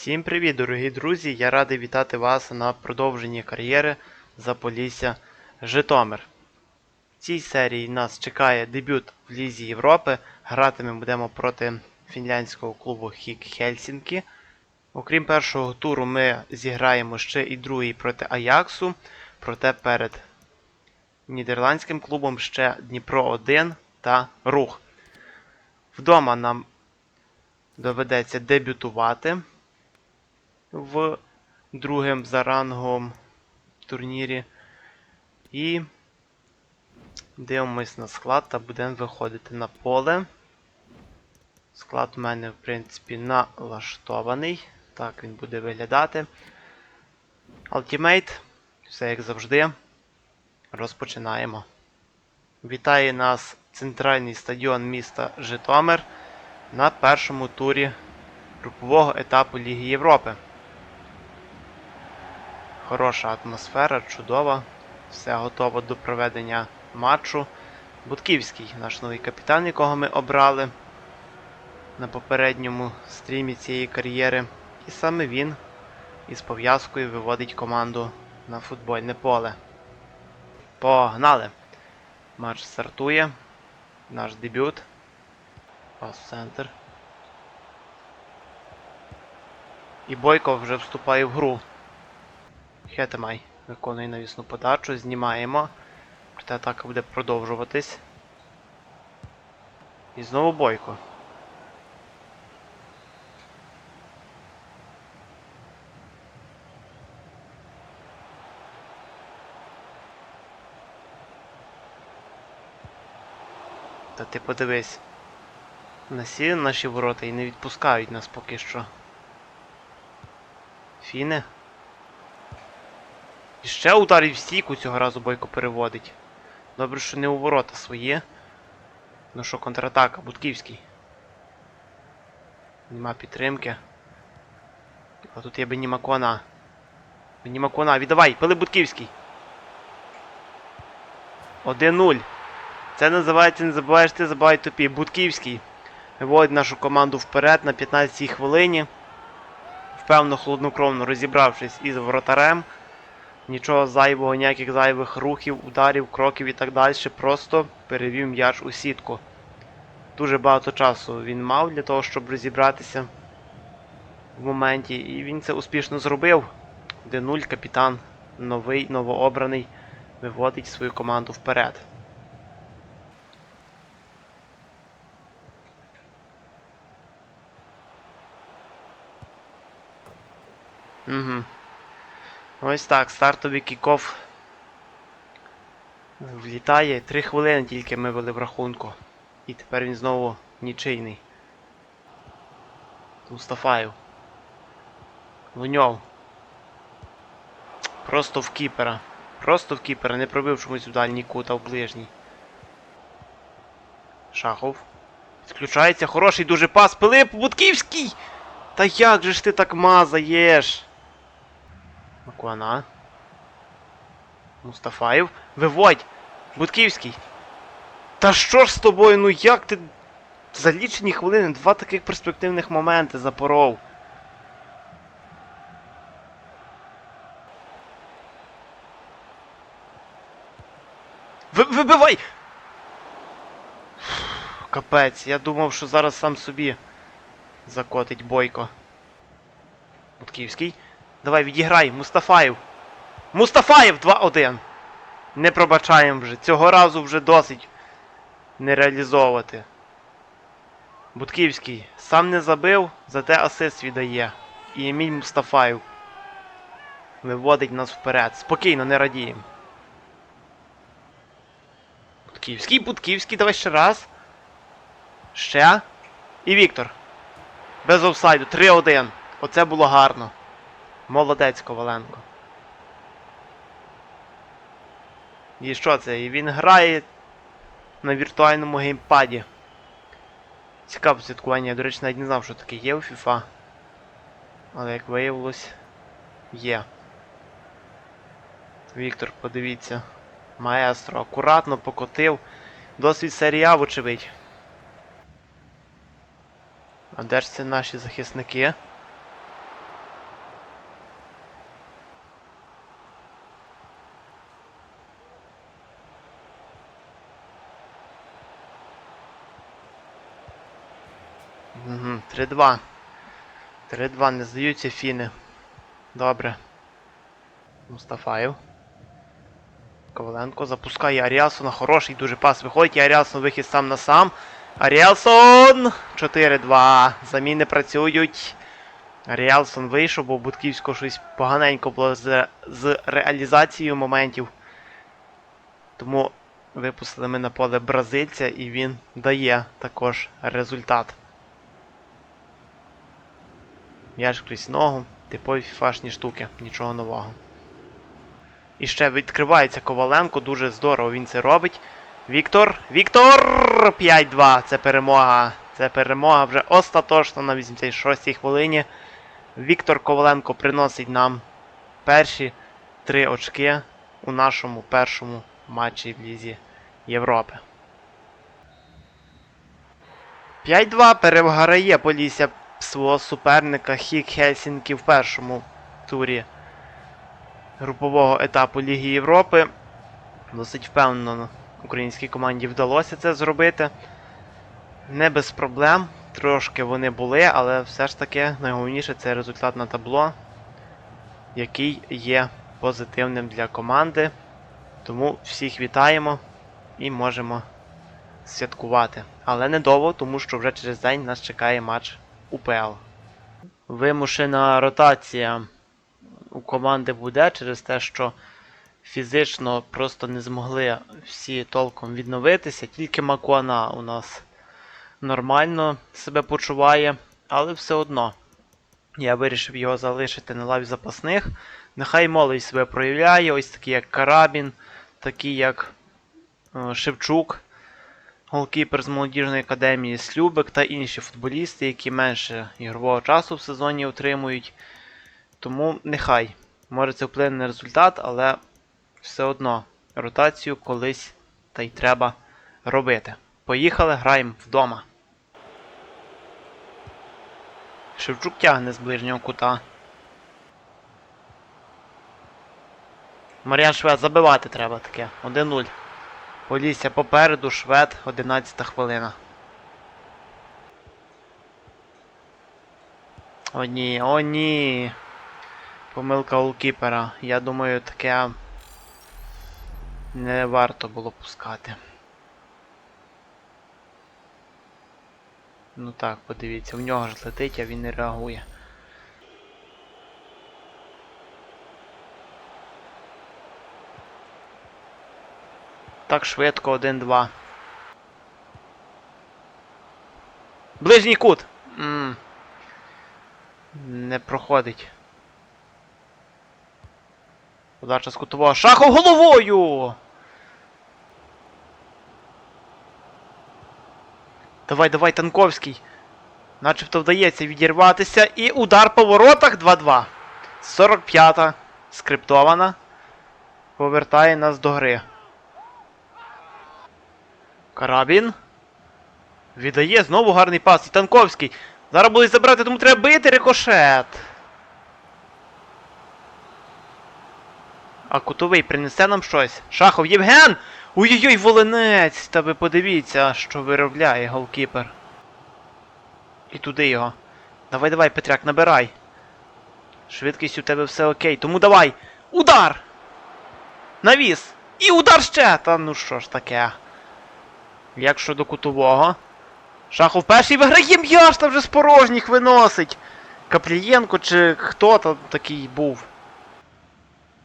Всім привіт, дорогі друзі! Я радий вітати вас на продовженні кар'єри Заполісся Житомир. В цій серії нас чекає дебют в Лізі Європи. Грати ми будемо проти фінляндського клубу Хік Хельсінкі. Окрім першого туру, ми зіграємо ще і другий проти Аяксу. Проте перед нідерландським клубом ще Дніпро 1 та Рух. Вдома нам доведеться дебютувати в другим за рангом турнірі. І дивимось на склад та будемо виходити на поле. Склад у мене, в принципі, налаштований. Так він буде виглядати. Ultimate. Все як завжди. Розпочинаємо. Вітає нас центральний стадіон міста Житомир на першому турі групового етапу Ліги Європи. Хороша атмосфера, чудова. Все готово до проведення матчу. Будківський, наш новий капітан, якого ми обрали на попередньому стрімі цієї кар'єри. І саме він із пов'язкою виводить команду на футбольне поле. Погнали! Матч стартує. Наш дебют. Пас центр. І Бойко вже вступає в гру. Хетемай виконує навісну подачу, знімаємо. Проте атака буде продовжуватись. І знову Бойко. Та ти подивись. Насі наші ворота і не відпускають нас поки що. Фіни. І ще ударів в стійку цього разу Бойко переводить. Добре, що не у ворота свої. Ну що, контратака, Будківський. Нема підтримки. А тут є Бенімакона. Бенімакона, віддавай! Пили Будківський. 1-0. Це називається не забуваєш ти, забувай тупі. Будківський. Виводить нашу команду вперед на 15-й хвилині. Впевно, хладнокровно розібравшись із воротарем. Нічого зайвого, ніяких зайвих рухів, ударів, кроків і так далі. Просто перевів м'яч у сітку. Дуже багато часу він мав для того, щоб розібратися в моменті. І він це успішно зробив. 1-0 капітан новий, новообраний, виводить свою команду вперед. Угу. Ось так, стартовий кікоф влітає. Три хвилини тільки ми вели в рахунку. І тепер він знову нічийний. Мустафаєв. Луньов. Просто в кіпера. Просто в кіпера. Не пробив чомусь в дальній кут, а в ближній. Шахов. Відключається хороший дуже пас. Пилип Будківський! Та як же ж ти так мазаєш? Макуана. Мустафаєв. Виводь! Будківський. Та що ж з тобою? Ну як ти за лічені хвилини два таких перспективних моменти запоров? Вибивай! Капець, я думав, що зараз сам собі закотить бойко. Будківський. Давай, відіграй, Мустафаєв. Мустафаєв 2-1. Не пробачаємо вже. Цього разу вже досить не реалізовувати. Будківський сам не забив, зате асист віддає. І Еміль Мустафаєв виводить нас вперед. Спокійно, не радіємо. Будківський, Будківський, давай ще раз. Ще. І Віктор. Без офсайду. 3-1. Оце було гарно. Молодець Коваленко. І що це? І він грає на віртуальному геймпаді. Цікаве святкування. Я, до речі, навіть не знав, що таке є у FIFA. Але як виявилось, є. Віктор, подивіться. Маестро акуратно покотив. Досвід серія, вочевидь. А де ж це наші захисники? Угу, 3-2. 3-2, не здаються фіни. Добре. Мустафаєв. Коваленко запускає Аріасона. Хороший дуже пас виходить. І Аріасон вихід сам на сам. Аріалсон! 4-2. Заміни працюють. Аріалсон вийшов, бо у Будківського щось поганенько було з, з реалізацією моментів. Тому випустили ми на поле бразильця і він дає також результат. М'яч крізь ногу, типові фіфашні штуки, нічого нового. І ще відкривається Коваленко, дуже здорово він це робить. Віктор! Віктор! 5-2. Це перемога. Це перемога вже остаточно на 86-й хвилині. Віктор Коваленко приносить нам перші три очки у нашому першому матчі в Лізі Європи. 5-2 переграє Полісся свого суперника Хік Хельсінкі в першому турі групового етапу Ліги Європи. Досить впевнено українській команді вдалося це зробити. Не без проблем. Трошки вони були, але все ж таки найголовніше це результат на табло, який є позитивним для команди. Тому всіх вітаємо і можемо святкувати. Але недовго, тому що вже через день нас чекає матч УПЛ. Вимушена ротація у команди буде через те, що фізично просто не змогли всі толком відновитися. Тільки Макуана у нас нормально себе почуває, але все одно я вирішив його залишити на лаві запасних. Нехай молодь себе проявляє, ось такі як Карабін, такі як е, Шевчук, голкіпер з молодіжної академії Слюбик та інші футболісти, які менше ігрового часу в сезоні отримують. Тому нехай. Може це вплине на результат, але все одно ротацію колись та й треба робити. Поїхали, граємо вдома. Шевчук тягне з ближнього кута. Мар'ян Швед забивати треба таке. 1-0. Полісся попереду, Швед, 11 хвилина. О ні, о ні. Помилка голкіпера. Я думаю, таке не варто було пускати. Ну так, подивіться, в нього ж летить, а він не реагує. Так швидко, 1-2. Ближній кут! М Не проходить. Удача з кутового. Шахов головою! Давай, давай, Танковський. Начебто вдається відірватися. І удар по воротах 2-2. 45-та. Скриптована. Повертає нас до гри. Карабін. Віддає знову гарний пас. І Танковський. Зараз будуть забрати, тому треба бити рикошет. А кутовий принесе нам щось. Шахов Євген! Ой-ой-ой, волинець! Та ви подивіться, що виробляє голкіпер. І туди його. Давай, давай, Петряк, набирай. Швидкість у тебе все окей. Тому давай! Удар! Навіс! І удар ще! Та ну що ж таке? Як щодо кутового? Шахов перший виграє м'яш, та вже з порожніх виносить. Каплієнко чи хто там такий був?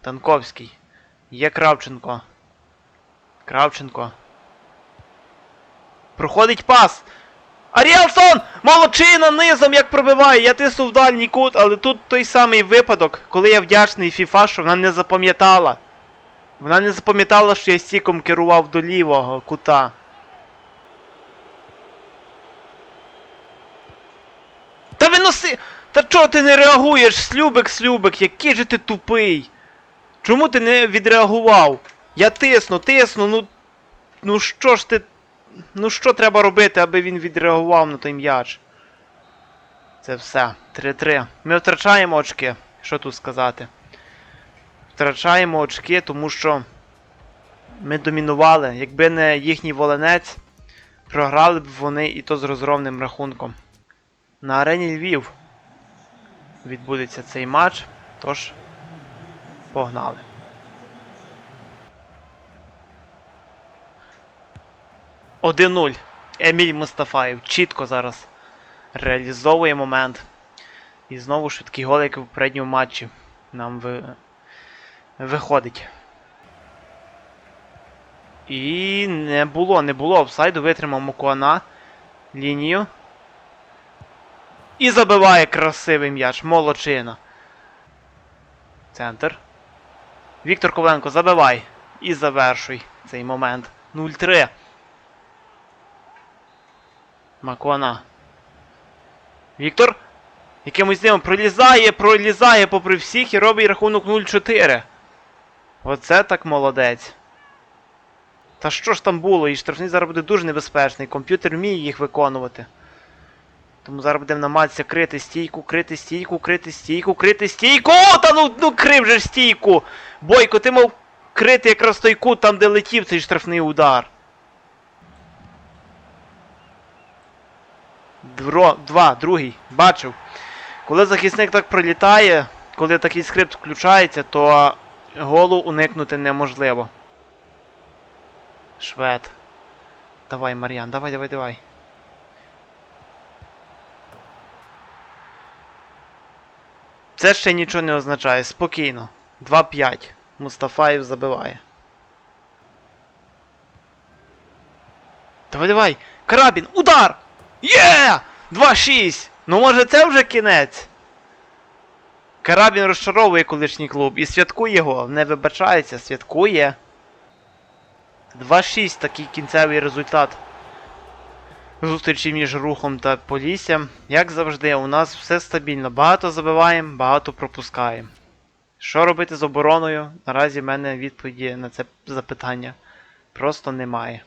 Танковський. Є Кравченко. Кравченко. Проходить пас. Аріалсон! Молодчина низом як пробиває. Я тиснув в дальній кут, але тут той самий випадок, коли я вдячний FIFA, що вона не запам'ятала. Вона не запам'ятала, що я стіком керував до лівого кута. Та! Та чого ти не реагуєш, слюбик, слюбик, який же ти тупий? Чому ти не відреагував? Я тисну, тисну, ну. Ну що ж ти. Ну що треба робити, аби він відреагував на той м'яч? Це все. 3-3. Ми втрачаємо очки. Що тут сказати? Втрачаємо очки, тому що ми домінували. Якби не їхній волинець, програли б вони і то з розгромним рахунком. На арені Львів відбудеться цей матч. Тож, погнали. Один 0 Еміль Мустафаєв чітко зараз реалізовує момент. І знову швидкий гол, як в попередньому матчі. Нам ви... виходить. І не було, не було офсайду, витримав Мукуана лінію. І забиває красивий м'яч. Молодчина. Центр. Віктор Коваленко, забивай. І завершуй цей момент. 0-3. Макуана. Віктор. Якимось дивом пролізає, пролізає попри всіх і робить рахунок 0-4. Оце так молодець. Та що ж там було? І штрафний зараз буде дуже небезпечний. Комп'ютер вміє їх виконувати. Тому зараз будемо намагатися крити стійку, крити стійку, крити стійку, крити стійку! Та ну, ну крив же стійку! Бойко, ти мав крити якраз той кут там, де летів цей штрафний удар. Дро, два, другий, бачив. Коли захисник так пролітає, коли такий скрипт включається, то голу уникнути неможливо. Швед. Давай, Мар'ян, давай, давай, давай. Це ще нічого не означає. Спокійно. 2-5. Мустафаєв забиває. Давай, давай! Карабін! Удар! Є! 2-6! Ну може це вже кінець? Карабін розчаровує колишній клуб і святкує його, не вибачається, святкує. 2-6 такий кінцевий результат зустрічі між рухом та Поліссям. Як завжди, у нас все стабільно. Багато забиваємо, багато пропускаємо. Що робити з обороною? Наразі в мене відповіді на це запитання просто немає.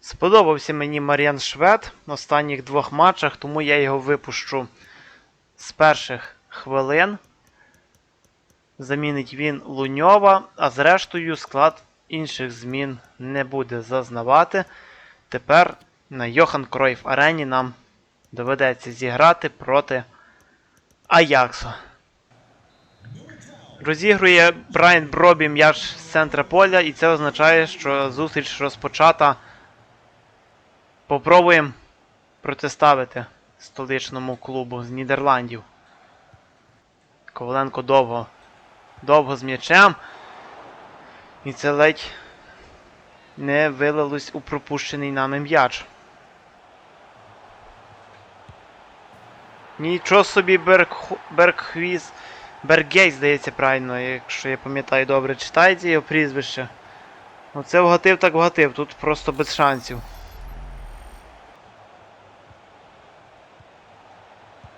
Сподобався мені Мар'ян Швед в останніх двох матчах, тому я його випущу з перших хвилин. Замінить він Луньова, а зрештою склад інших змін не буде зазнавати. Тепер на Йохан Кройф арені нам доведеться зіграти проти Аяксу. Розігрує Брайан Бробі м'яч з центра поля, і це означає, що зустріч розпочата. Попробуємо протиставити столичному клубу з Нідерландів. Коваленко довго. Довго з м'ячем. І це ледь не вилилось у пропущений нами м'яч. Нічого собі Берг... Бергхвіз. Бергей, здається, правильно, якщо я пам'ятаю добре, читається його прізвище. Оце вгатив так вгатив, тут просто без шансів.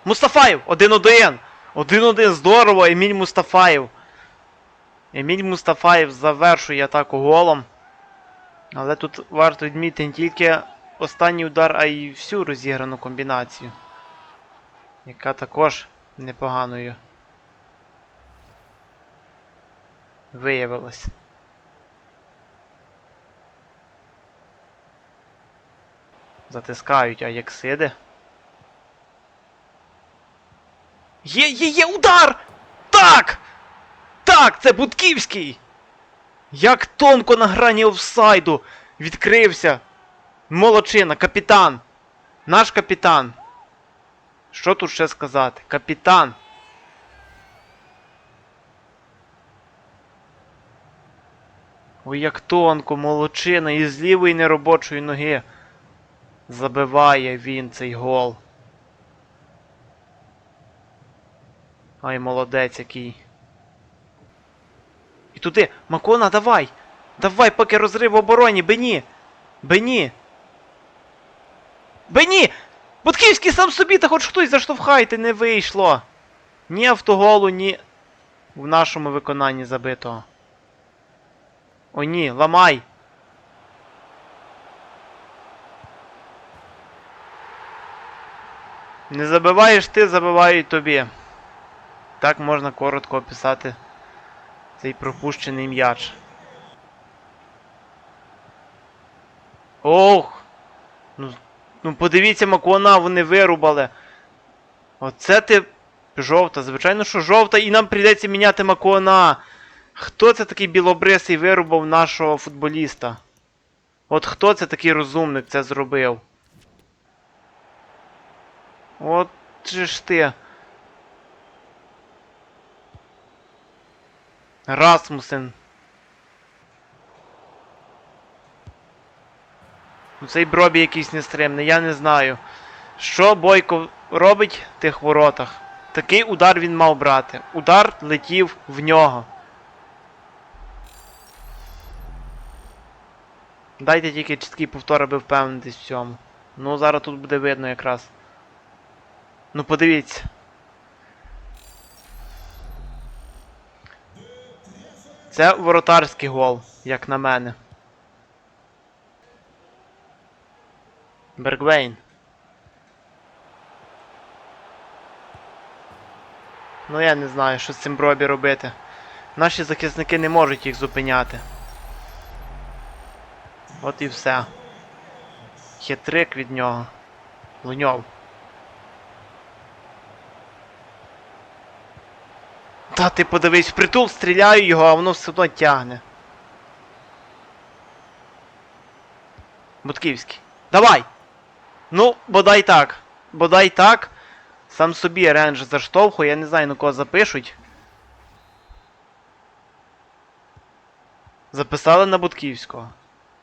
Мустафаєв! 1-1! 1-1, здорово, Еміль Мустафаєв. Еміль Мустафаєв завершує атаку голом. Але тут варто відмітити не тільки останній удар, а й всю розіграну комбінацію. Яка також непоганою виявилась. Затискають Аяксиди. Є, є, є удар! Так! Так, це Будківський! Як тонко на грані офсайду відкрився. Молодчина, капітан. Наш капітан. Що тут ще сказати? Капітан. Ой, як тонко, молодчина, і з лівої неробочої ноги забиває він цей гол. Ай, молодець який. І туди. Макона, давай! Давай, поки розрив в обороні, Бені! Бені! Бені! Бутківський сам собі, та хоч хтось заштовхайте, не вийшло. Ні автоголу, ні в нашому виконанні забитого. О, ні, ламай! Не забиваєш ти, забивають тобі. Так можна коротко описати цей пропущений м'яч. Ох! Ну, Ну подивіться, Макуана вони вирубали. Оце ти жовта, звичайно, що жовта, і нам прийдеться міняти Макуана. Хто це такий білобрисий вирубав нашого футболіста? От хто це такий розумник це зробив? От же ж ти. Расмусен. Ну, Цей Бробі якийсь нестримний, я не знаю. Що Бойко робить в тих воротах? Такий удар він мав брати. Удар летів в нього. Дайте тільки чіткий повтор, аби впевнитись в цьому. Ну, зараз тут буде видно якраз. Ну подивіться. Це воротарський гол, як на мене. Бергвейн. Ну я не знаю, що з цим Бробі робити. Наші захисники не можуть їх зупиняти. От і все. Хитрик від нього. Луньов. Та ти подивись, впритул стріляю його, а воно все одно тягне. Бутківський. Давай! Ну, бодай так. Бодай так. Сам собі рендж заштовхує, я не знаю на кого запишуть. Записали на Бутківського.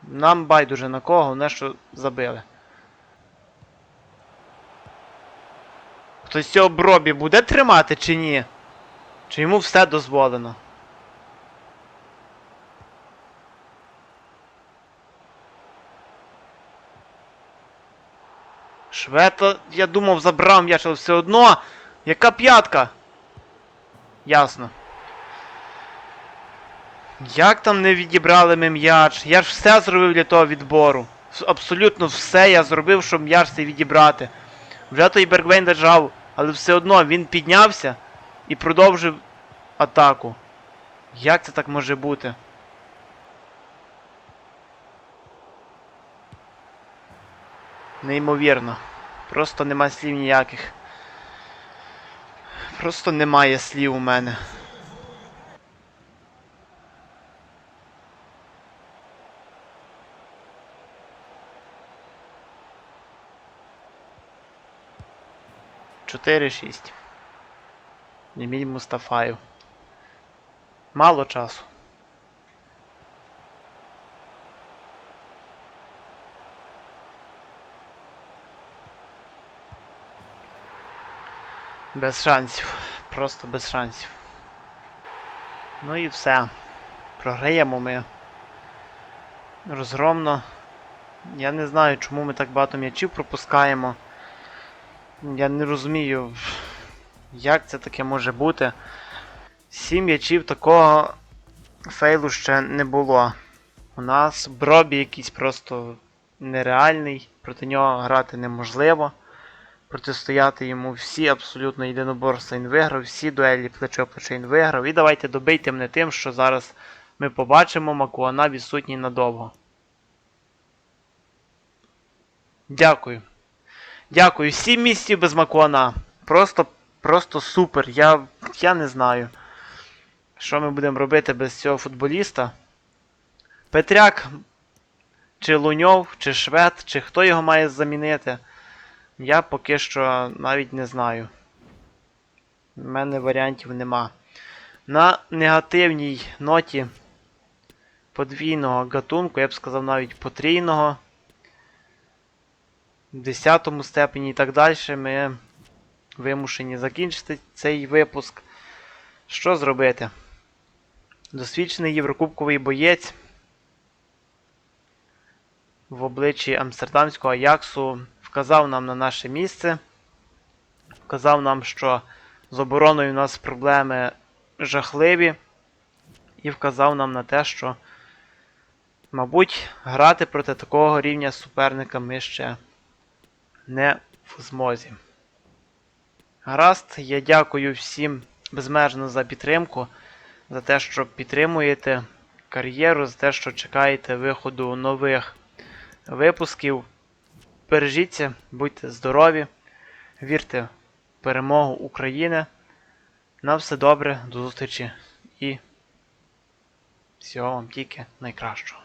Нам байдуже на кого, головне, що забили. Хтось цього Бробі буде тримати чи ні? Чи йому все дозволено? Швета, я думав, забрав м'яч, але все одно. Яка п'ятка? Ясно. Як там не відібрали ми м'яч? Я ж все зробив для того відбору. Абсолютно все я зробив, щоб м'яч цей відібрати. Вже той Бергвейн держав, але все одно він піднявся і продовжив атаку. Як це так може бути? Неймовірно. Просто нема слів ніяких. Просто немає слів у мене. Чотири шість. Еміль Мустафаєв. Мало часу. Без шансів. Просто без шансів. Ну і все. Програємо ми. Розгромно. Я не знаю, чому ми так багато м'ячів пропускаємо. Я не розумію, як це таке може бути. Сім м'ячів такого фейлу ще не було. У нас Бробі якийсь просто нереальний, проти нього грати неможливо. Протистояти йому всі абсолютно єдиноборства він виграв, всі дуелі плечо-плече він виграв. І давайте добийте мене тим, що зараз ми побачимо Макуана відсутній надовго. Дякую. Дякую. Сім місяців без Макуана. Просто, просто супер. Я, я не знаю. Що ми будемо робити без цього футболіста? Петряк, чи Луньов, чи Швед, чи хто його має замінити? Я поки що навіть не знаю. У мене варіантів нема. На негативній ноті подвійного гатунку, я б сказав навіть потрійного. В 10 степені і так далі ми вимушені закінчити цей випуск. Що зробити? Досвідчений єврокубковий боєць в обличчі Амстердамського Аяксу вказав нам на наше місце. Вказав нам, що з обороною у нас проблеми жахливі. І вказав нам на те, що, мабуть, грати проти такого рівня суперника ми ще не в змозі. Гаразд, я дякую всім безмежно за підтримку, за те, що підтримуєте кар'єру, за те, що чекаєте виходу нових випусків. Бережіться, будьте здорові, вірте в перемогу України. На все добре, до зустрічі і всього вам тільки найкращого.